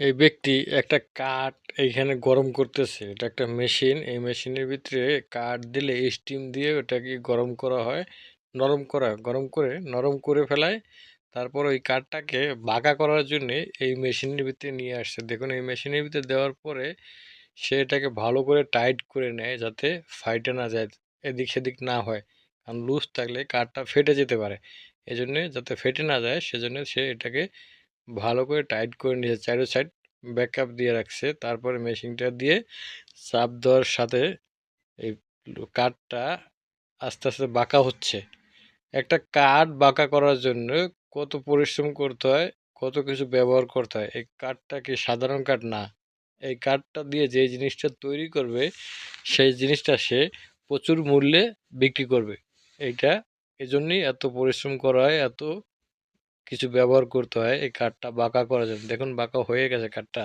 এই ব্যক্তি একটা কাঠ এইখানে গরম করতেছে। এটা একটা মেশিন। এই মেশিনের ভিতরে কাঠ দিলে স্টিম দিয়ে ওটাকে গরম করা হয়। নরম করা, গরম করে, নরম করে ফেলায়। তারপর ওই কাঠটাকে বাঁকা করার জন্যে এই মেশিনের ভিতরে নিয়ে আসছে। দেখুন, এই মেশিনের ভিতরে দেওয়ার পরে সে এটাকে ভালো করে টাইট করে নেয় যাতে ফাইটে না যায়, এদিক সেদিক না হয়। কারণ লুজ থাকলে কাঠটা ফেটে যেতে পারে। এজন্য যাতে ফেটে না যায়, সেজন্য সে এটাকে ভালো করে টাইট করে নিয়েছে, চারো সাইড ব্যাকআপ দিয়ে রাখছে। তারপরে মেশিনটা দিয়ে চাপ দেওয়ার সাথে এই কাঠটা আস্তে আস্তে বাঁকা হচ্ছে। একটা কাঠ বাঁকা করার জন্য কত পরিশ্রম করতে হয়, কত কিছু ব্যবহার করতে হয়, এই কাঠটা কি সাধারণ কাঠ না? এই কাঠটা দিয়ে যে জিনিসটা তৈরি করবে, সেই জিনিসটা সে প্রচুর মূল্যে বিক্রি করবে। এইটা এজন্যই এত পরিশ্রম করা হয়, এত কিছু ব্যবহার করতে হয় এই কাঠটা বাঁকা করার জন্য। দেখুন বাঁকা হয়ে গেছে কাঠটা।